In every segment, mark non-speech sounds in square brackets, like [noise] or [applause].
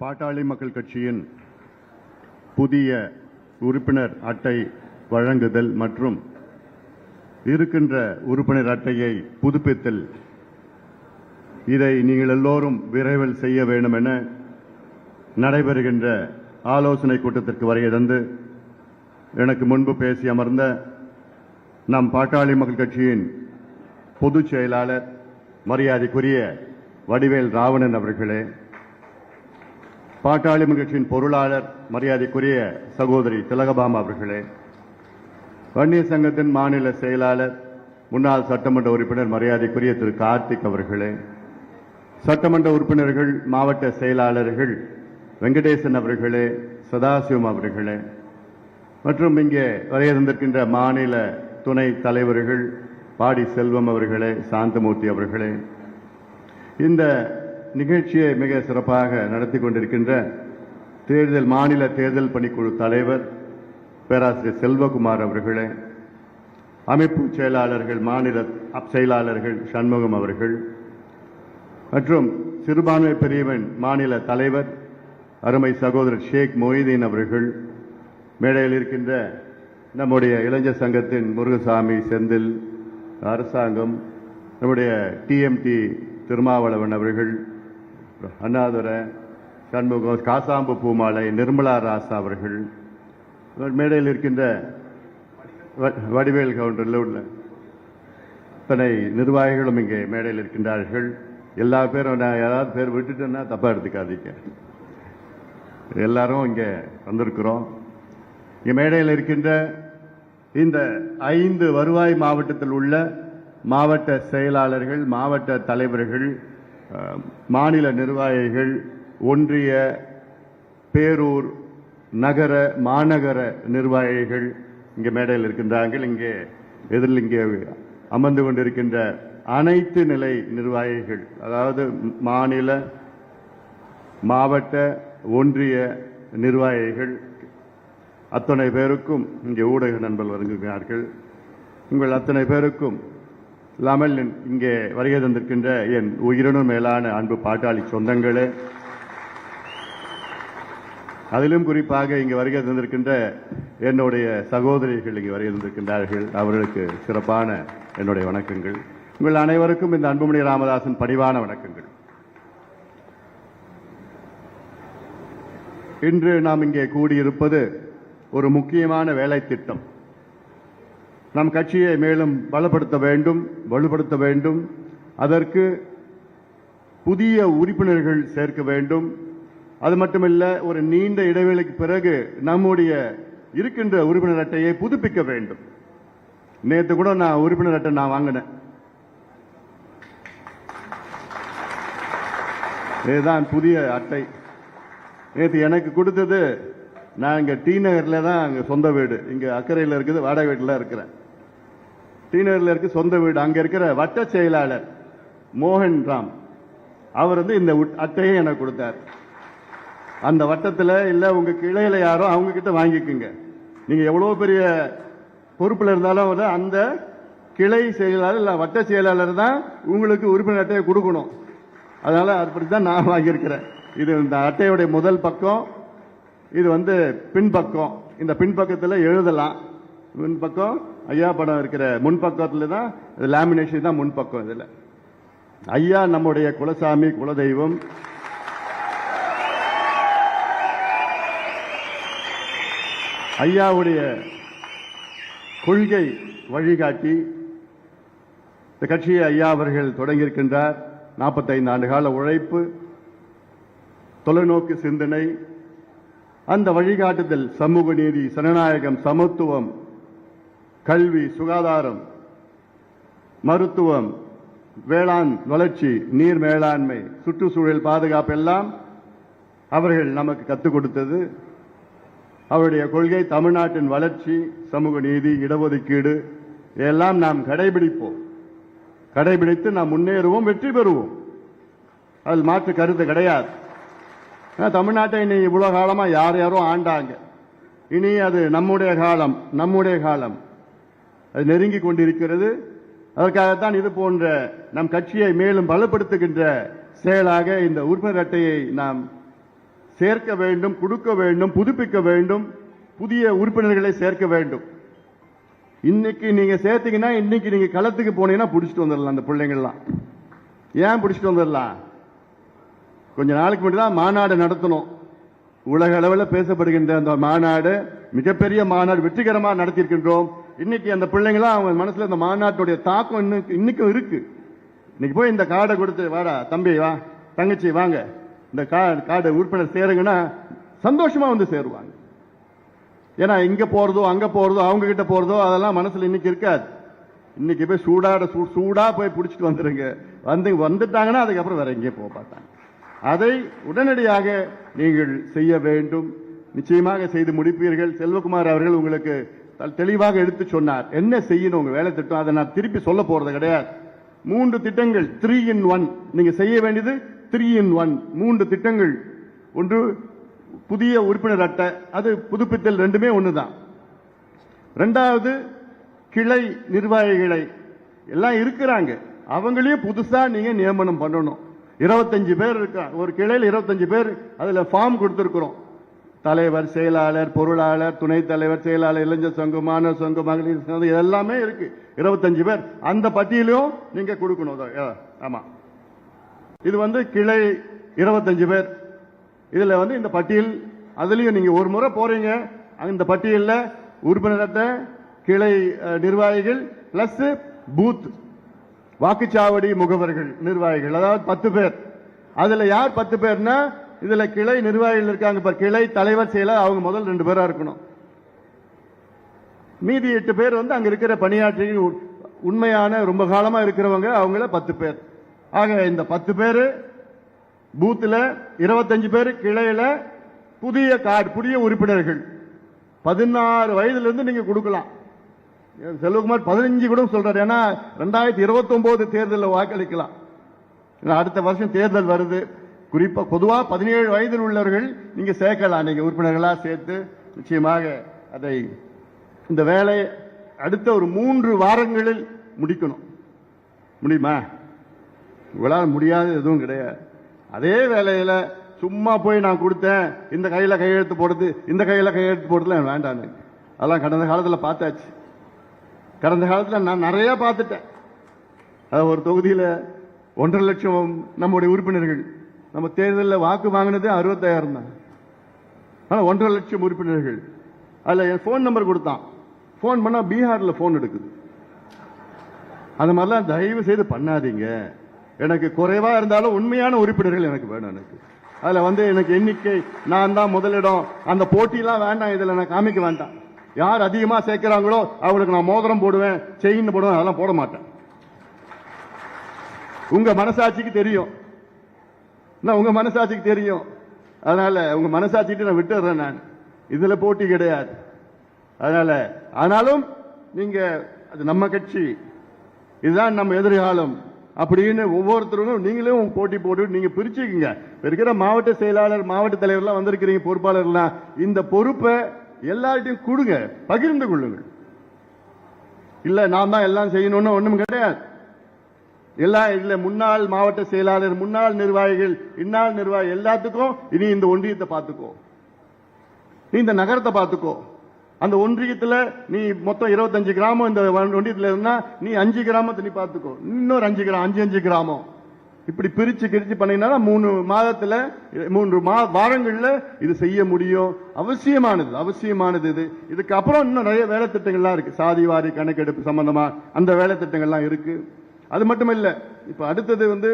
பாட்டாளி மக்கள் கட்சியின் புதிய உறுப்பினர் அட்டை வழங்குதல் மற்றும் இருக்கின்ற உறுப்பினர் அட்டையை புதுப்பித்தல். இதை நீங்கள் எல்லோரும் விரைவில் செய்ய வேண்டும் என நடைபெறுகின்ற ஆலோசனை கூட்டத்திற்கு வரைய தந்து எனக்கு முன்பு பேசி அமர்ந்த நம் பாட்டாளி மக்கள் கட்சியின் பொதுச் செயலாளர் மரியாதைக்குரிய வடிவேல் ராவணன் அவர்களே பாட்டாளி கட்சியின் பொருளாளர் மரியாதைக்குரிய சகோதரி திலகபாமா அவர்களே வன்னியர் சங்கத்தின் மாநில செயலாளர் முன்னாள் சட்டமன்ற உறுப்பினர் மரியாதைக்குரிய திரு கார்த்திக் அவர்களே சட்டமன்ற உறுப்பினர்கள் மாவட்ட செயலாளர்கள் வெங்கடேசன் அவர்களே சதாசிவம் அவர்களே மற்றும் இங்கே வரையிருந்திருக்கின்ற மாநில துணை தலைவர்கள் பாடி செல்வம் அவர்களே சாந்தமூர்த்தி அவர்களே இந்த நிகழ்ச்சியை மிக சிறப்பாக நடத்தி கொண்டிருக்கின்ற தேர்தல் மாநில தேர்தல் பணிக்குழு தலைவர் பேராசிரியர் செல்வகுமார் அவர்களே அமைப்பு செயலாளர்கள் மாநில அப் செயலாளர்கள் சண்முகம் அவர்கள் மற்றும் சிறுபான்மை பிரிவின் மாநில தலைவர் அருமை சகோதரர் ஷேக் மொய்தீன் அவர்கள் மேடையில் இருக்கின்ற நம்முடைய இளைஞர் சங்கத்தின் முருகசாமி செந்தில் அரசாங்கம் நம்முடைய டிஎம்டி திருமாவளவன் அவர்கள் அண்ணாதுரை சண்முகம் காசாம்பு பூமாலை நிர்மலா ராசா அவர்கள். மேடையில் இருக்கின்ற வ- வடிவேல் கவுண்டரில் உள்ள இத்தனை நிர்வாகிகளும் இங்கே மேடையில் இருக்கின்றார்கள். எல்லா பேரும் நான் யாராவது பேர் விட்டுட்டேன்னா தப்பாக எடுத்துக்காதீங்க. எல்லாரும் இங்கே வந்திருக்கிறோம். இங்கே மேடையில் இருக்கின்ற இந்த ஐந்து வருவாய் மாவட்டத்தில் உள்ள மாவட்ட செயலாளர்கள் மாவட்ட தலைவர்கள் மாநில நிர்வாகிகள் ஒன்றிய பேரூர் நகர மாநகர நிர்வாகிகள் இங்கே மேடையில் இருக்கின்றார்கள். இங்கே எதிரில் இங்கே அமர்ந்து கொண்டிருக்கின்ற அனைத்து நிலை நிர்வாகிகள் அதாவது மாநில மாவட்ட ஒன்றிய நிர்வாகிகள் அத்தனை பேருக்கும் இங்கே ஊடக நண்பர்கள் வருகிறார்கள். உங்கள் அத்தனை பேருக்கும் இல்லாமல் இங்கே வருகை தந்திருக்கின்ற என் உயிரினும் மேலான அன்பு பாட்டாளி சொந்தங்களே அதிலும் குறிப்பாக இங்கு வருகை தந்திருக்கின்ற என்னுடைய சகோதரிகள் இங்கு வருகை தந்திருக்கின்றார்கள். அவர்களுக்கு சிறப்பான என்னுடைய வணக்கங்கள். உங்கள் அனைவருக்கும் இந்த அன்புமணி ராமதாசன் பணிவான வணக்கங்கள். இன்று நாம் இங்கே கூடியிருப்பது ஒரு முக்கியமான வேலை திட்டம் நம் கட்சியை மேலும் பலப்படுத்த வேண்டும் வலுப்படுத்த வேண்டும். அதற்கு புதிய உறுப்பினர்கள் சேர்க்க வேண்டும். அது மட்டுமல்ல ஒரு நீண்ட இடைவேளைக்கு பிறகு நம்முடைய இருக்கின்ற உறுப்பினர் அட்டையை புதுப்பிக்க வேண்டும். நேற்று கூட நான் உறுப்பினர் அட்டை நான் வாங்கினேன். இதுதான் புதிய அட்டை. நேற்று எனக்கு கொடுத்தது நான் இங்கே டி நகரில் தான் அங்கே சொந்த வீடு. இங்கே அக்கறையில் இருக்குது வாடகை வீட்டில் இருக்கிறேன். டி நகரில் இருக்க சொந்த வீடு. அங்கே இருக்கிற வட்ட செயலாளர் மோகன் ராம். அவர் வந்து இந்த அட்டையை எனக்கு கொடுத்தார். அந்த வட்டத்தில் இல்லை உங்கள் கிளையில் யாரோ அவங்கக்கிட்ட வாங்கிக்குங்க. நீங்கள் எவ்வளோ பெரிய பொறுப்பில் இருந்தாலும் வந்து அந்த கிளை செயலாளர் இல்லை வட்ட செயலாளர் தான் உங்களுக்கு உறுப்பினர் அட்டையை கொடுக்கணும். அதனால் அப்படி தான் நான் வாங்கியிருக்கிறேன். இது இந்த அட்டையுடைய முதல் பக்கம். இது வந்து பின்பக்கம். இந்த பின்பக்கத்தில் எழுதலாம். முன்பக்கம் ஐயா படம் இருக்கிற முன்பக்கத்தில் தான் லேமினேஷன் தான் முன்பக்கம் இதில். ஐயா நம்முடைய குலசாமி குலதெய்வம். ஐயாவுடைய கொள்கை வழிகாட்டி. இந்த கட்சியை ஐயா அவர்கள் தொடங்கியிருக்கின்றார். 45 ஆண்டு கால உழைப்பு தொலைநோக்கு சிந்தனை அந்த வழிகாட்டுதல் சமூக நீதி ஜனநாயகம் சமத்துவம் கல்வி சுகாதாரம் மருத்துவம் வேளாண் வளர்ச்சி நீர் மேலாண்மை சுற்றுச்சூழல் பாதுகாப்பு எல்லாம் அவர்கள் நமக்கு கற்றுக் கொடுத்தது. அவருடைய கொள்கை தமிழ்நாட்டின் வளர்ச்சி சமூக நீதி இடஒதுக்கீடு எல்லாம் நாம் கடைபிடிப்போம். கடைபிடித்து நாம் முன்னேறுவோம் வெற்றி பெறுவோம். அதில் மாற்று கருத்து கிடையாது. ஏன்னா தமிழ்நாட்டை இனி இவ்வளவு காலமா யார் யாரோ ஆண்டாங்க. இனி அது நம்முடைய காலம் நம்முடைய காலம். அது நெருங்கி கொண்டிருக்கிறது. அதற்காகத்தான் இது போன்ற நம் கட்சியை மேலும் பலப்படுத்துகின்ற செயலாக இந்த உறுப்பினர் அட்டையை நாம் சேர்க்க வேண்டும் கொடுக்க வேண்டும் புதுப்பிக்க வேண்டும் புதிய உறுப்பினர்களை சேர்க்க வேண்டும். இன்னைக்கு நீங்க சேர்த்தீங்கன்னா இன்னைக்கு நீங்க களத்துக்கு போனீங்கன்னா பிடிச்சிட்டு வந்துடலாம் அந்த பிள்ளைங்கள்லாம். ஏன் பிடிச்சிட்டு வந்துடலாம் கொஞ்ச நாளைக்கு முன்னாடி தான் மாநாடு நடத்தணும். உலக அளவில் பேசப்படுகின்ற அந்த மாநாடு மிகப்பெரிய மாநாடு வெற்றிகரமாக நடத்தியிருக்கின்றோம். இன்னைக்கு அந்த பிள்ளைங்களாம் அவங்க மனசில் இந்த மாநாட்டுடைய தாக்கம் இன்னும் இன்னைக்கும் இருக்கு. இன்னைக்கு போய் இந்த கார்டை கொடுத்து வாடா தம்பி வா தங்கச்சி வாங்க. இந்த கார்டு உறுப்பினர் சேருங்கன்னா சந்தோஷமா வந்து சேருவாங்க. ஏன்னா இங்க போறதோ அங்க போறதோ அவங்க கிட்ட போறதோ அதெல்லாம் மனசுல இன்னைக்கு இருக்காது. இன்னைக்கு போய் சூடாட சூ- சூடா போய் பிடிச்சிட்டு வந்துருங்க. வந்து வந்துட்டாங்கன்னா அதுக்கப்புறம் வேற எங்கேயும் போக பார்த்தாங்க அதை உடனடியாக நீங்கள் செய்ய வேண்டும். நிச்சயமாக செய்து முடிப்பீர்கள். செல்வகுமார் அவர்கள் உங்களுக்கு த- தெளிவாக எடுத்து சொன்னார். என்ன செய்யணும்? உங்க வேலை திட்டம். அதை நான் திருப்பி சொல்ல போறது கிடையாது. மூன்று திட்டங்கள் த்ரீ இன் ஒன் நீங்க செய்ய வேண்டியது த்ரீ இன் ஒன் மூன்று திட்டங்கள். ஒன்று புதிய உறுப்பினர் அட்டை. அது புதுப்பித்தல் ரெண்டுமே ஒண்ணுதான். ரெண்டாவது கிளை நிர்வாகிகளை. எல்லாம் இருக்கிறாங்க. அவங்களையும் புதுசா நீங்க நியமனம் பண்ணணும். இருபத்தஞ்சு பேர் இருக்காங்க ஒரு கிளையில் இருபத்தஞ்சு பேர் அதில் ஃபார்ம் கொடுத்துருக்குறோம். தலைவர் செயலாளர் பொருளாளர் துணைத் தலைவர் செயலாளர் இளைஞர் சங்கம் மாணவர் சங்கம் மகளிர் சங்கம் இது எல்லாமே இருக்கு. இருபத்தஞ்சு பேர். அந்த பட்டியலையும் நீங்க கொடுக்கணும். ஆமா. இது வந்து கிளை இருபத்தஞ்சு பேர். இதுல வந்து இந்த பட்டியல் அதுலயும் நீங்க ஒரு முறை போறீங்க. அந்த பட்டியலில் உறுப்பினர்கிட்ட கிளை நிர்வாகிகள் பிளஸ் பூத் வாக்குச்சாவடி முகவர்கள் நிர்வாகிகள் அதாவது பத்து பேர். அதுல யார் பத்து பேர்னா இதுல கிளை நிர்வாகிகள் இருக்காங்க கிளை தலைவர் செயலர் அவங்க முதல் ரெண்டு பேரா இருக்கணும். மீதி எட்டு பேர் வந்து அங்க இருக்கிற பணியாற்றி உண்மையான ரொம்ப காலமா இருக்கிறவங்க அவங்கள பத்து பேர். ஆக இந்த பத்து பேரு பூத்துல இருபத்தஞ்சு பேர் கிளையில புதிய கார்டு புதிய உறுப்பினர்கள். பதினாறு வயதுல இருந்து நீங்க கொடுக்கலாம். செல்வகுமார் பதினஞ்சு கூட சொல்றாரு. ஏன்னா ரெண்டாயிரத்தி இருபத்தி ஒன்பது தேர்தலில் வாக்களிக்கலாம். அடுத்த வருஷம் தேர்தல் வருது. குறிப்பா பொதுவாக பதினேழு வயதில் உள்ளவர்கள் நீங்க சேர்க்கலாம். நீங்க உறுப்பினர்களா சேர்த்து நிச்சயமாக அதை இந்த வேலையை அடுத்த ஒரு மூன்று வாரங்களில் முடிக்கணும். முடியுமா? உங்களால் முடியாது எதுவும் கிடையாது. அதே வேலையில சும்மா போய் நான் கொடுத்தேன் இந்த கையில கையெழுத்து போடுறது இந்த கையில கையெழுத்து போடுறதுல எனக்கு வேண்டாம். அதெல்லாம் கடந்த காலத்தில் பார்த்தாச்சு. கடந்த காலத்தில் நான் நிறைய பார்த்துட்டேன். அது ஒரு தொகுதியில் ஒன்றரை லட்சம் நம்முடைய உறுப்பினர்கள் நம்ம தேர்தலில் வாக்கு வாங்கினதே அறுபத்தாயிரம் தான். ஆனால் ஒன்றரை லட்சம் உறுப்பினர்கள் அதில் என் ஃபோன் நம்பர் கொடுத்தான். ஃபோன் பண்ணால் பீகாரில் ஃபோன் எடுக்குது. அந்த மாதிரிலாம் தயவு செய்து பண்ணாதீங்க. எனக்கு குறைவாக இருந்தாலும் உண்மையான உறுப்பினர்கள் எனக்கு வேணும் எனக்கு. அதில் வந்து எனக்கு எண்ணிக்கை நான் தான் முதலிடம். அந்த போட்டிலாம் வேண்டாம் இதில் நான் காமிக்க வேண்டாம். யார் அதிகமா சேர்க்கிறாங்களோ அவங்களுக்கு நான் மோதிரம் போடுவேன் செயின் போடுவேன் அதெல்லாம் போட மாட்டேன். உங்க மனசாட்சிக்கு தெரியும். உங்க மனசாட்சிக்கு தெரியும். அதனால உங்க மனசாட்சிக்கு நான் விட்டுறேன் நான். இதுல போட்டி கிடையாது. அதனால ஆனாலும் நீங்க அது நம்ம கட்சி. இதுதான் நம்ம எதிர்காலம். அப்படின்னு ஒவ்வொருத்தரும் நீங்களும் போட்டி போட்டு நீங்க பிரிச்சுக்கீங்க. இருக்கிற மாவட்ட செயலாளர் மாவட்ட தலைவர்லாம் வந்திருக்கிறீங்க பொறுப்பாளர்லாம் இந்த பொறுப்பை எல்லார்ட்டையும் கொடுங்க பகிர்ந்து கொள்ளுங்கள். இல்ல நான் தான் எல்லாம் செய்யணும்னு ஒண்ணும் கிடையாது. எல்லாம் இதுல முன்னாள் மாவட்ட செயலாளர் முன்னாள் நிர்வாகிகள் இன்னாள் நிர்வாகி எல்லாத்துக்கும் இனி இந்த ஒன்றியத்தை பார்த்துக்கோ. நீ இந்த நகரத்தை பார்த்துக்கோ. அந்த ஒன்றியத்துல நீ மொத்தம் இருபத்தஞ்சு கிராமம் இந்த ஒன்றியத்துல இருந்தா நீ அஞ்சு கிராமத்தை நீ பார்த்துக்கோ. இன்னொரு அஞ்சு கிராமம் அஞ்சு அஞ்சு கிராமம். இப்படி பிரிச்சு கிரிச்சு பண்ணீங்கன்னா மூணு மாதத்துல மூன்று மா வாரங்கள்ல இது செய்ய முடியும். அவசியமானது அவசியமானது இது. இதுக்கு அப்புறம் இன்னும் நிறைய வேலை திட்டங்கள்லாம் இருக்கு. சாதி வாரி கணக்கெடுப்பு சம்பந்தமா அந்த வேலை திட்டங்கள்லாம் இருக்கு. அது மட்டும் இல்ல இப்ப அடுத்தது வந்து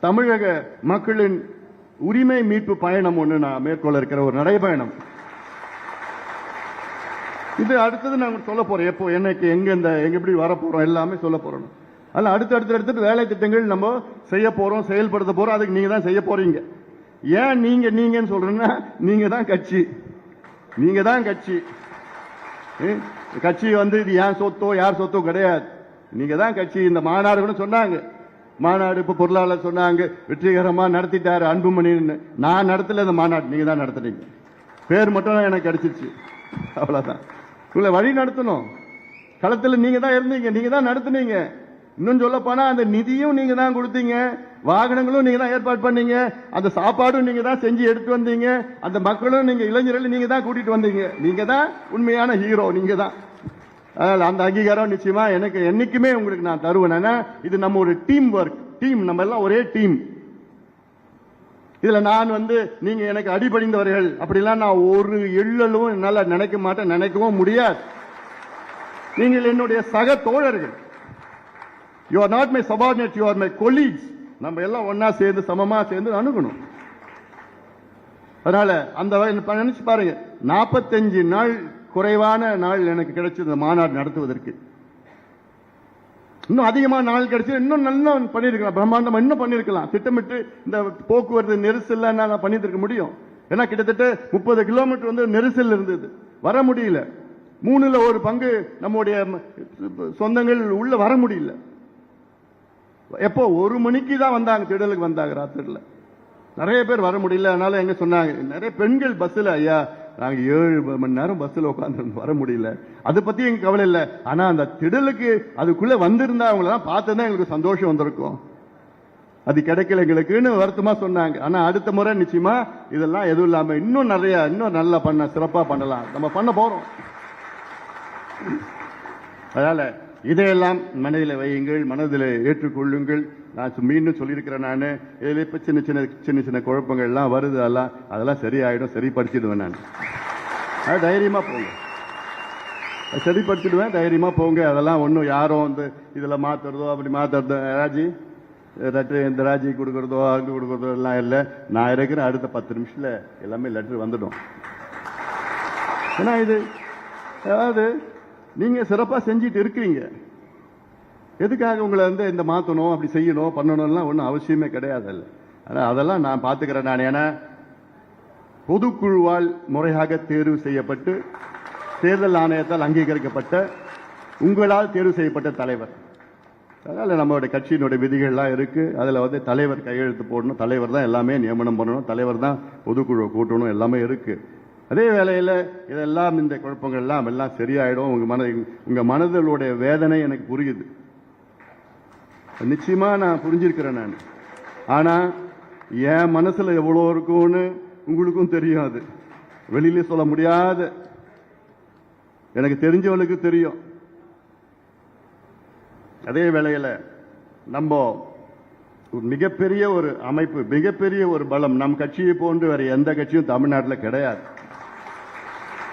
தமிழக மக்களின் உரிமை மீட்பு பயணம் ஒன்று நான் மேற்கொள்ள இருக்கிற ஒரு நடைபயணம். இது அடுத்தது நாங்கள் சொல்ல போறோம் எப்போ என்னைக்கு எங்க இந்த எங்க எப்படி வரப்போறோம் எல்லாமே சொல்ல போறோம். அதில் அடுத்து அடுத்து அடுத்து வேலை திட்டங்கள் நம்ம செய்ய போகிறோம் செயல்படுத்த போகிறோம் அதுக்கு நீங்கள் தான் செய்ய போகிறீங்க ஏன் நீங்கள் நீங்கன்னு சொல்கிறேன்னா நீங்கள் தான் கட்சி. நீங்கள் தான் கட்சி. கட்சி வந்து இது ஏன் சொத்தோ யார் சொத்தோ கிடையாது. நீங்கள் தான் கட்சி. இந்த மாநாடு கூட சொன்னாங்க. மாநாடு இப்போ பொருளாளர் சொன்னாங்க வெற்றிகரமாக நடத்திட்டாரு அன்புமணின்னு. நான் நடத்தல இந்த மாநாடு நீங்கள் தான் நடத்துறீங்க பேர் மட்டும் தான் எனக்கு கிடைச்சிருச்சு அவ்வளோதான் உங்களை வழி நடத்தணும். களத்தில் நீங்கள் தான் இருந்தீங்க நீங்கள் தான் நடத்துனீங்க. இன்னும் சொல்ல போனா அந்த நிதியும் நீங்க தான் கொடுத்தீங்க. வாகனங்களும் நீங்க தான் ஏற்பாடு பண்ணீங்க. அந்த சாப்பாடும் நீங்க தான் செஞ்சு எடுத்து வந்தீங்க. அந்த மக்களும் நீங்க இளைஞர்கள் நீங்க தான் கூட்டிட்டு வந்தீங்க. நீங்க தான் உண்மையான ஹீரோ நீங்க தான். அதனால அந்த அங்கீகாரம் நிச்சயமா எனக்கு என்னைக்குமே உங்களுக்கு நான் தருவேன். ஏன்னா இது நம்ம ஒரு டீம் ஒர்க் டீம் நம்ம எல்லாம் ஒரே டீம் இதுல நான் வந்து நீங்க எனக்கு அடிபடிந்தவர்கள் அப்படிலாம் நான் ஒரு எள்ளலும் என்னால நினைக்க மாட்டேன் நினைக்கவும் முடியாது. நீங்கள் என்னுடைய சக தோழர்கள். You are not my subordinate you are my colleagues நம்ம எல்லாம் ஒன்னா சேர்ந்து சமமா சேர்ந்து அணுகணும். அதனால அந்த நினைச்சு பாருங்க. நாற்பத்தஞ்சு நாள் குறைவான நாள் எனக்கு கிடைச்சது இந்த மாநாடு நடத்துவதற்கு. இன்னும் அதிகமான நாள் கிடைச்சு இன்னும் நல்லா பண்ணியிருக்கலாம். பிரம்மாண்டம் இன்னும் பண்ணியிருக்கலாம். திட்டமிட்டு இந்த போக்குவரத்து நெரிசல் நான் பண்ணிருக்க முடியும். ஏன்னா கிட்டத்தட்ட முப்பது கிலோமீட்டர் வந்து நெரிசல் இருந்தது. வர முடியல. மூணுல ஒரு பங்கு நம்முடைய சொந்தங்கள் உள்ள வர முடியல. எப்போ ஒரு மணிக்கு தான் வந்தாங்க திடலுக்கு வந்தாங்க ராத்திரில. நிறைய பேர் வர முடியல அதனால எங்க சொன்னாங்க நிறைய பெண்கள் பஸ்ஸில் ஐயா நாங்கள் ஏழு மணி நேரம் பஸ்ஸில் உட்காந்து வர முடியல. அதை பற்றி எங்க கவலை இல்லை. ஆனால் அந்த திடலுக்கு அதுக்குள்ளே வந்திருந்தா அவங்களெல்லாம் பார்த்தா எங்களுக்கு சந்தோஷம் வந்திருக்கும். அது கிடைக்கல எங்களுக்குன்னு வருத்தமாக சொன்னாங்க. ஆனால் அடுத்த முறை நிச்சயமா இதெல்லாம் எதுவும் இல்லாமல் இன்னும் நிறைய இன்னும் நல்லா பண்ண சிறப்பாக பண்ணலாம். நம்ம பண்ண போகிறோம் அதனால இதையெல்லாம் மனதில் வையுங்கள் மனதில் ஏற்றுக்கொள்ளுங்கள். நான் மீண்டும் சொல்லியிருக்கிறேன் நான். இதில் இப்போ சின்ன சின்ன சின்ன சின்ன குழப்பங்கள்லாம் வருது. அதெல்லாம் அதெல்லாம் சரியாயிடும். சரிப்படுத்திடுவேன் நான். அது போங்க. சரிப்படுத்திடுவேன் தைரியமாக போங்க. அதெல்லாம் ஒன்றும் யாரும் வந்து இதில் மாற்றுறதோ அப்படி மாற்றுறதோ ராஜி? லெட்டர் இந்த ராஜி கொடுக்குறதோ அங்கே கொடுக்குறதோ எல்லாம் இல்லை. நான் இருக்கிற அடுத்த பத்து நிமிஷத்தில் எல்லாமே லெட்டர் வந்துடும். ஏன்னா இது அதாவது நீங்க சிறப்பா செஞ்சிட்டு இருக்கிறீங்க எதுக்காக உங்களை வந்து இந்த மாத்தணும் அப்படி செய்யணும் பண்ணணும்லாம் ஒன்றும் அவசியமே கிடையாது இல்ல அதெல்லாம் நான் பார்த்துக்கிறேன் நான். ஏன்னா பொதுக்குழுவால் முறையாக தேர்வு செய்யப்பட்டு தேர்தல் ஆணையத்தால் அங்கீகரிக்கப்பட்ட உங்களால் தேர்வு செய்யப்பட்ட தலைவர். அதனால் நம்மளுடைய கட்சியினுடைய விதிகள்லாம் இருக்குது அதில் வந்து தலைவர் கையெழுத்து போடணும். தலைவர் தான் எல்லாமே நியமனம் பண்ணணும். தலைவர் தான் பொதுக்குழு கூட்டணும். எல்லாமே இருக்குது அதே வேளையில் இதெல்லாம் இந்த குழப்பங்கள் எல்லாம் எல்லாம் சரியாயிடும். உங்க மன உங்க மனதளுடைய வேதனை எனக்கு புரியுது. நிச்சயமா நான் புரிஞ்சிருக்கிறேன் நான். ஆனா என் மனசுல எவ்வளோ இருக்கும்னு உங்களுக்கும் தெரியும் அது வெளியில சொல்ல முடியாத. எனக்கு தெரிஞ்சவனுக்கு தெரியும். அதே வேளையில் நம்ம ஒரு மிகப்பெரிய ஒரு அமைப்பு மிகப்பெரிய ஒரு பலம் நம் கட்சியை போன்று வேற எந்த கட்சியும் தமிழ்நாட்டில் கிடையாது.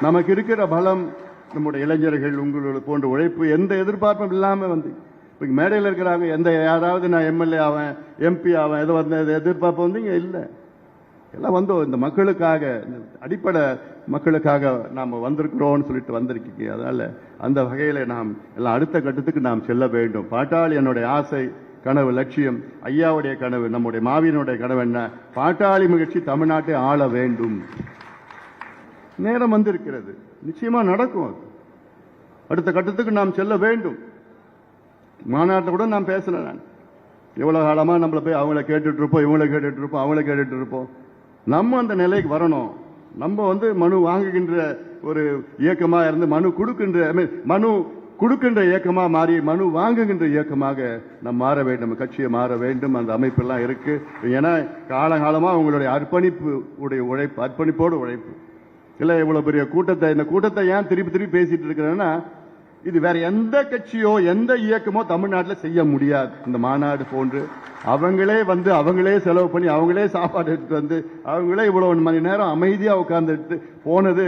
நமக்கு இருக்கிற பலம் நம்முடைய இளைஞர்கள் உங்களோட போன்ற உழைப்பு எந்த எதிர்பார்ப்பும் இல்லாமல் வந்து இப்போ மேடையில் இருக்கிறாங்க எந்த யாராவது நான் எம்எல்ஏ ஆவேன் எம்பி ஆவேன் எதோ வந்து எதிர்பார்ப்பு வந்து இங்கே இல்லை. எல்லாம் வந்தோம் இந்த மக்களுக்காக இந்த அடிப்படை மக்களுக்காக நாம் வந்திருக்கிறோம்னு சொல்லிட்டு வந்திருக்கீங்க. அதனால் அந்த வகையில் நாம் எல்லாம் அடுத்த கட்டத்துக்கு நாம் செல்ல வேண்டும். பாட்டாளி என்னுடைய ஆசை கனவு லட்சியம். ஐயாவுடைய கனவு நம்முடைய மாவீரனுடைய கனவு என்ன? பாட்டாளி மகிழ்ச்சி தமிழ்நாட்டை ஆள வேண்டும். நேரம் வந்திருக்கிறது. நிச்சயமா நடக்கும் அது. அடுத்த கட்டத்துக்கு நாம் செல்ல வேண்டும். மாநாட்டை கூட நான் பேசினேன் நான். எவ்வளோ காலமா நம்மள போய் அவங்கள கேட்டுட்டு இருப்போம் இவங்கள கேட்டுட்டு இருப்போம் அவங்கள கேட்டுட்டு இருப்போம் நம்ம அந்த நிலைக்கு வரணும். நம்ம வந்து மனு வாங்குகின்ற ஒரு இயக்கமா இருந்து மனு கொடுக்கின்ற மனு கொடுக்கின்ற இயக்கமா மாறி மனு வாங்குகின்ற இயக்கமாக நாம் மாற வேண்டும். கட்சியை மாற வேண்டும். அந்த அமைப்பெல்லாம் இருக்கு. ஏன்னா காலகாலமா உங்களுடைய அர்ப்பணிப்பு உடைய உழைப்பு அர்ப்பணிப்போடு உழைப்பு. இல்லை இவ்வளவு பெரிய கூட்டத்தை இந்த கூட்டத்தை ஏன் திருப்பி திருப்பி பேசிட்டு இருக்கிறேன்னா இது வேற எந்த கட்சியோ எந்த இயக்கமோ தமிழ்நாட்டில் செய்ய முடியாது. இந்த மாநாடு போன்று அவங்களே வந்து அவங்களே செலவு பண்ணி அவங்களே சாப்பாடு எடுத்து வந்து அவங்களே இவ்வளவு மணி நேரம் அமைதியா உட்கார்ந்துட்டு போனது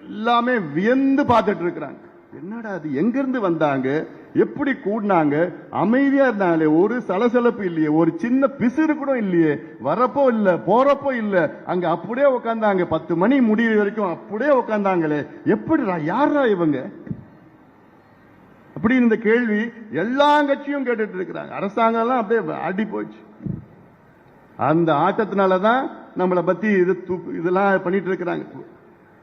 எல்லாமே வியந்து பார்த்துட்டு இருக்கிறாங்க. என்னடா அது எங்கிருந்து வந்தாங்க? எப்படி கூடினாங்க? அமைதியா இருந்தாங்களே ஒரு சலசலப்பு இல்லையே ஒரு சின்ன பிசுறு கூட இல்லையே. வரப்போ இல்ல போறப்போ இல்ல. அங்க அப்படியே உட்காந்தாங்க பத்து மணி முடிவு வரைக்கும் அப்படியே உட்கார்ந்தாங்களே எப்படிடா யாரா இவங்க? அப்படி இந்த கேள்வி எல்லா கட்சியும் கேட்டுட்டு இருக்கிறாங்க. அரசாங்கம் எல்லாம் அப்படியே அடி போச்சு. அந்த ஆட்டத்தினாலதான் நம்மளை பத்தி இது இதெல்லாம் பண்ணிட்டு இருக்கிறாங்க.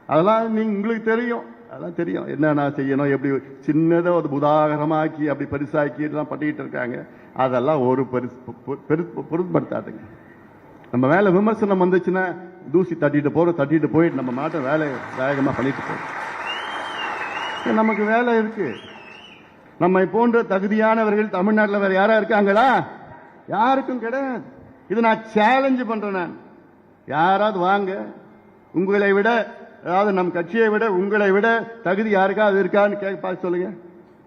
அதெல்லாம் நீங்க உங்களுக்கு தெரியும். அதெல்லாம் தெரியும். என்னென்ன செய்யணும் எப்படி சின்னதாக ஒரு உதாகரமாக்கி அப்படி பெருசாக்கி இதெல்லாம் பண்ணிக்கிட்டு இருக்காங்க. அதெல்லாம் ஒரு பெருசு பொ- பெரு- பொருட்படுத்தாதுங்க. நம்ம வேலை விமர்சனம் வந்துச்சுன்னா தூசி தட்டிட்டு போகிறோம் தட்டிட்டு போயிட்டு நம்ம மாட்ட வேலையை வேகமாக பண்ணிட்டு போகிறோம் நமக்கு வேலை இருக்கு. நம்மை போன்ற தகுதியானவர்கள் தமிழ்நாட்டில் வேற யாரா இருக்காங்களா யாருக்கும் கிடையாது. இது நான் சேலஞ்சு பண்றேன் நான். யாராவது வாங்க. உங்களை விட அதாவது நம் கட்சியை விட உங்களை விட தகுதி யாருக்காவது இருக்கான்னு கேட்க பார்க்க சொல்லுங்க.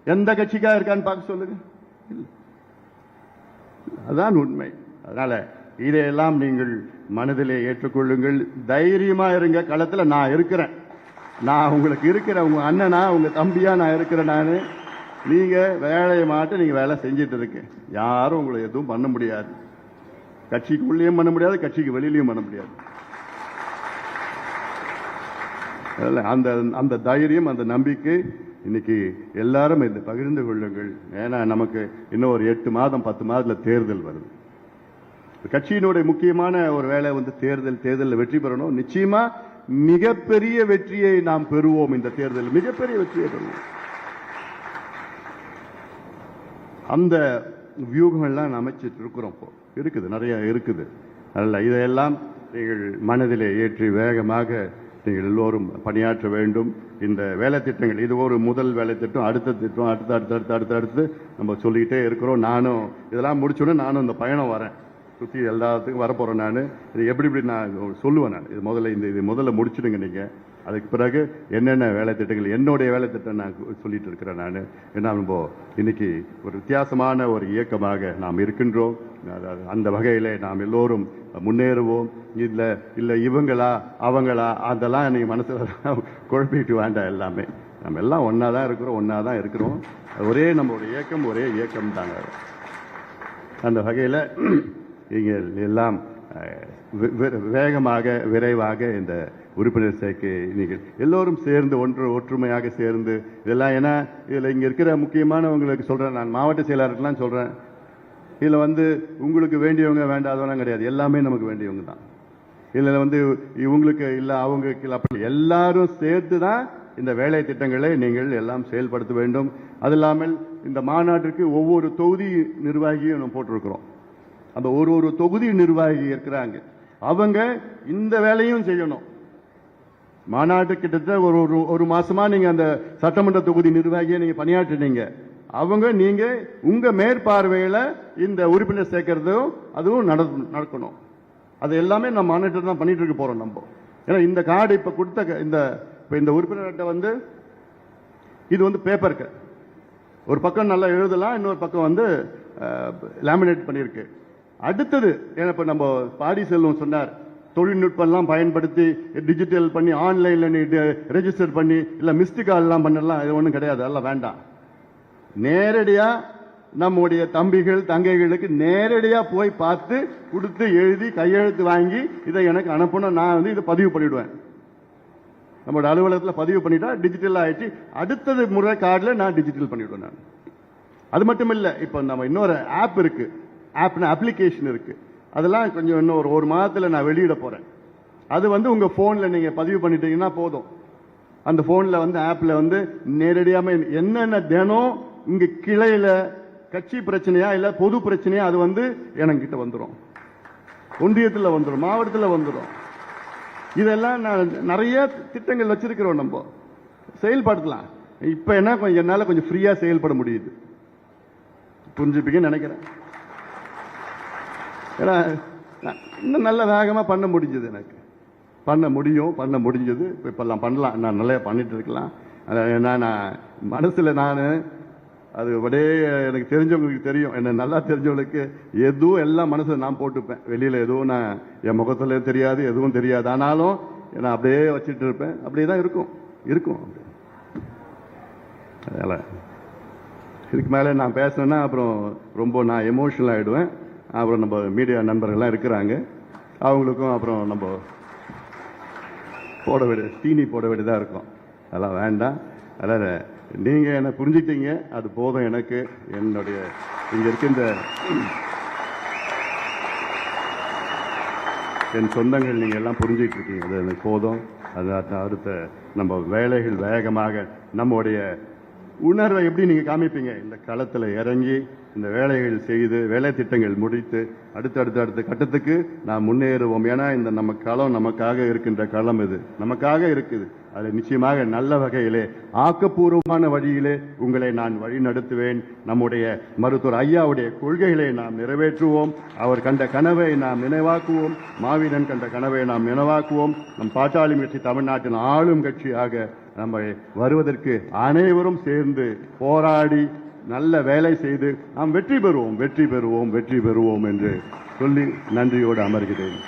எந்த கட்சிக்கா இருக்கான்னு பார்க்க சொல்லுங்க. அதுதான் அதான் உண்மை. அதனால இதையெல்லாம் நீங்கள் மனதிலே ஏற்றுக்கொள்ளுங்கள். தைரியமா இருங்க. களத்தில் நான் இருக்கிறேன். நான் உங்களுக்கு இருக்கிற உங்க அண்ணனா உங்க தம்பியா நான் இருக்கிறேன் நான். நீங்க வேலையை மாட்டு நீங்க வேலை செஞ்சிட்டு இருக்கு. யாரும் உங்களை எதுவும் பண்ண முடியாது. கட்சிக்குள்ளேயும் பண்ண முடியாது கட்சிக்கு வெளியிலையும் பண்ண முடியாது அதனால அந்த அந்த தைரியம் அந்த நம்பிக்கை இன்னைக்கு எல்லாரும் இது பகிர்ந்து கொள்ளுங்கள். ஏன்னா நமக்கு இன்னும் ஒரு எட்டு மாதம் பத்து மாதத்தில் தேர்தல் வருது. கட்சியினுடைய முக்கியமான ஒரு வேலை வந்து தேர்தல் தேர்தலில் வெற்றி பெறணும். நிச்சயமா மிகப்பெரிய வெற்றியை நாம் பெறுவோம் இந்த தேர்தல் மிகப்பெரிய வெற்றியை பெறுவோம். அந்த வியூகங்கள்லாம் அமைச்சிட்டு இருக்கிறோம் இப்போ. இருக்குது நிறைய இருக்குது. அதில் இதையெல்லாம் நீங்கள் மனதிலே ஏற்றி வேகமாக நீங்கள் எல்லோரும் பணியாற்ற வேண்டும். இந்த வேலை திட்டங்கள் இது ஒரு முதல் வேலை திட்டம் அடுத்த திட்டம் அடுத்து அடுத்து அடுத்து அடுத்து அடுத்து நம்ம சொல்லிக்கிட்டே இருக்கிறோம். நானும் இதெல்லாம் முடிச்சோடனே நானும் இந்த பயணம் வரேன். சுற்றி எல்லாத்துக்கும் வரப்போகிறேன் நான். இது எப்படி இப்படி நான் சொல்லுவேன் நான். இது முதல்ல இந்த இது முதல்ல முடிச்சிடுங்க நீங்கள் அதுக்கு பிறகு என்னென்ன வேலை திட்டங்கள் என்னுடைய வேலை திட்டம் நான் சொல்லிட்டு இருக்கிறேன் நான். என்ன போ இன்னைக்கு ஒரு வித்தியாசமான ஒரு இயக்கமாக நாம் இருக்கின்றோம். அதாவது அந்த வகையில் நாம் எல்லோரும் முன்னேறுவோம். இல்லை இல்லை இவங்களா அவங்களா அதெல்லாம் நீங்க மனசில் [laughs] குழப்பிட்டு வேண்டாம் எல்லாமே. நம்ம எல்லாம் ஒன்றா தான் இருக்கிறோம் ஒன்றா தான் இருக்கிறோம். ஒரே நம்மளுடைய இயக்கம் ஒரே இயக்கம் தாங்க அந்த வகையில் நீங்கள் [clears throat] எல்லாம் வேகமாக விரைவாக இந்த உறுப்பினர் சேர்க்கை நீங்கள் எல்லோரும் சேர்ந்து ஒன்று ஒற்றுமையாக சேர்ந்து இதெல்லாம் ஏன்னா இதில் இங்கே இருக்கிற முக்கியமானவங்களுக்கு சொல்கிறேன் நான் மாவட்ட செயலாளருக்கெல்லாம் சொல்கிறேன் இதில் வந்து உங்களுக்கு வேண்டியவங்க வேண்டாதவங்க கிடையாது. எல்லாமே நமக்கு வேண்டியவங்க தான். இதில் வந்து இவங்களுக்கு இல்லை அவங்களுக்கு அப்படி எல்லாரும் சேர்த்து தான் இந்த வேலை திட்டங்களை நீங்கள் எல்லாம் செயல்படுத்த வேண்டும். அது இல்லாமல் இந்த மாநாட்டிற்கு ஒவ்வொரு தொகுதி நிர்வாகியும் நம்ம போட்டிருக்கிறோம். அந்த ஒரு ஒரு தொகுதி நிர்வாகி இருக்கிறாங்க. அவங்க இந்த வேலையும் செய்யணும். மாநாட்டு கிட்டத்தட்ட ஒரு ஒரு ஒரு மாசமா நீங்க அந்த சட்டமன்ற தொகுதி நிர்வாகியை நீங்க பணியாற்றினீங்க. அவங்க நீங்க உங்க மேற்பார்வையில இந்த உறுப்பினர் சேர்க்கறதும் அதுவும் நடக்கணும். அது எல்லாமே நம்ம மாநாட்டில் தான் பண்ணிட்டு இருக்க போறோம் நம்ம. ஏன்னா இந்த கார்டு இப்ப கொடுத்த க- இந்த இப்ப இந்த உறுப்பினர்கிட்ட வந்து இது வந்து பேப்பருக்கு ஒரு பக்கம் நல்லா எழுதலாம் இன்னொரு பக்கம் வந்து லேமினேட் பண்ணியிருக்கு. அடுத்தது ஏன்னா இப்போ நம்ம பாடி செல்வம் சொன்னார். தொழில்நுட்பம்லாம் பயன்படுத்தி டிஜிட்டல் பண்ணி ஆன்லைனில் நீ ரெஜிஸ்டர் பண்ணி இல்லை மிஸ்டு கால்லாம் பண்ணலாம் இது ஒன்றும் கிடையாது அதெல்லாம் வேண்டாம். நேரடியாக நம்முடைய தம்பிகள் தங்கைகளுக்கு நேரடியாக போய் பார்த்து கொடுத்து எழுதி கையெழுத்து வாங்கி இதை எனக்கு அனுப்பணும் நான் வந்து இதை பதிவு பண்ணிவிடுவேன் நம்மளோட அலுவலகத்தில் பதிவு பண்ணிட்டா டிஜிட்டல் ஆயிடுச்சு. அடுத்தது முறை கார்டில் நான் டிஜிட்டல் பண்ணிவிடுவேன் நான். அது மட்டும் இல்லை இப்போ நம்ம இன்னொரு ஆப் இருக்குது ஆப்னு அப்ளிகேஷன் இருக்கு. அதெல்லாம் கொஞ்சம் இன்னும் ஒரு ஒரு மாதத்தில் நான் வெளியிட போகிறேன் அது வந்து உங்க போன்ல நீங்க பதிவு பண்ணிட்டீங்கன்னா போதும். அந்த போன்ல வந்து ஆப்ல வந்து நேரடியாக என்னென்ன தினம் இங்க கிளையில கட்சி பிரச்சனையா இல்ல பொது பிரச்சனையா அது வந்து எனக்கிட்ட வந்துடும் ஒன்றியத்தில் வந்துடும் மாவட்டத்தில் வந்துடும் இதெல்லாம் நான் நிறைய திட்டங்கள் வச்சிருக்கிறோம் நம்ம. செயல்படுத்தலாம். இப்ப என்ன கொஞ்சம் என்னால கொஞ்சம் ஃப்ரீயா செயல்பட முடியுது. புரிஞ்சுப்பீங்கன்னு நினைக்கிறேன். ஏன்னா நான் இன்னும் நல்ல வேகமாக பண்ண முடிஞ்சது எனக்கு. பண்ண முடியும் பண்ண முடிஞ்சது. இப்போல்லாம் பண்ணலாம். நான் நல்லா பண்ணிகிட்டு இருக்கலாம். அதான் ஏன்னா நான் மனசில் நான் அது அப்படியே எனக்கு தெரிஞ்சவங்களுக்கு தெரியும். என்ன நல்லா தெரிஞ்சவங்களுக்கு எதுவும் எல்லாம் மனசில் நான் போட்டுப்பேன். வெளியில் எதுவும் நான் என் முகத்தில் தெரியாது எதுவும் தெரியாது. ஆனாலும் நான் அப்படியே வச்சுட்டு இருப்பேன். அப்படியே தான் இருக்கும். இருக்கும். அப்படி. அதனால இதுக்கு மேலே நான் பேசினேன்னா அப்புறம் ரொம்ப நான் எமோஷனல் ஆகிடுவேன் அப்புறம் நம்ம மீடியா நண்பர்கள்லாம் இருக்கிறாங்க. அவங்களுக்கும் அப்புறம் நம்ம போட வேண்டிய தீனி போட வேண்டியதாக இருக்கும். அதெல்லாம் வேண்டாம். அதனால் நீங்கள் என்னை புரிஞ்சுக்கிட்டீங்க அது போதும் எனக்கு. என்னுடைய இங்கே இருக்கின்ற என் சொந்தங்கள் நீங்கள் எல்லாம் புரிஞ்சுக்கிட்டு இருக்கீங்க. அது எனக்கு போதும். அது அடுத்த- அடுத்த நம்ம வேலைகள் வேகமாக நம்முடைய உணர்வை எப்படி நீங்க காமிப்பீங்க? இந்த களத்துல இறங்கி இந்த வேலைகள் செய்து வேலை திட்டங்கள் முடித்து அடுத்து அடுத்த கட்டத்துக்கு நாம் முன்னேறுவோம். ஏன்னா இந்த நம்ம களம் நமக்காக இருக்கின்ற களம் இது. நமக்காக இருக்குது. அது நிச்சயமாக நல்ல வகையிலே ஆக்கப்பூர்வமான வழியிலே உங்களை நான் வழி நடத்துவேன். நம்முடைய மருத்துவர் ஐயாவுடைய கொள்கைகளை நாம் நிறைவேற்றுவோம். அவர் கண்ட கனவை நாம் நினைவாக்குவோம். மாவீரன் கண்ட கனவை நாம் நினைவாக்குவோம். நம் பாட்டாளி கட்சி தமிழ்நாட்டின் ஆளும் கட்சியாக நம்ம வருவதற்கு அனைவரும் சேர்ந்து போராடி நல்ல வேலை செய்து நாம் வெற்றி பெறுவோம் வெற்றி பெறுவோம் வெற்றி பெறுவோம் என்று சொல்லி நன்றியோடு அமர்கிறேன்.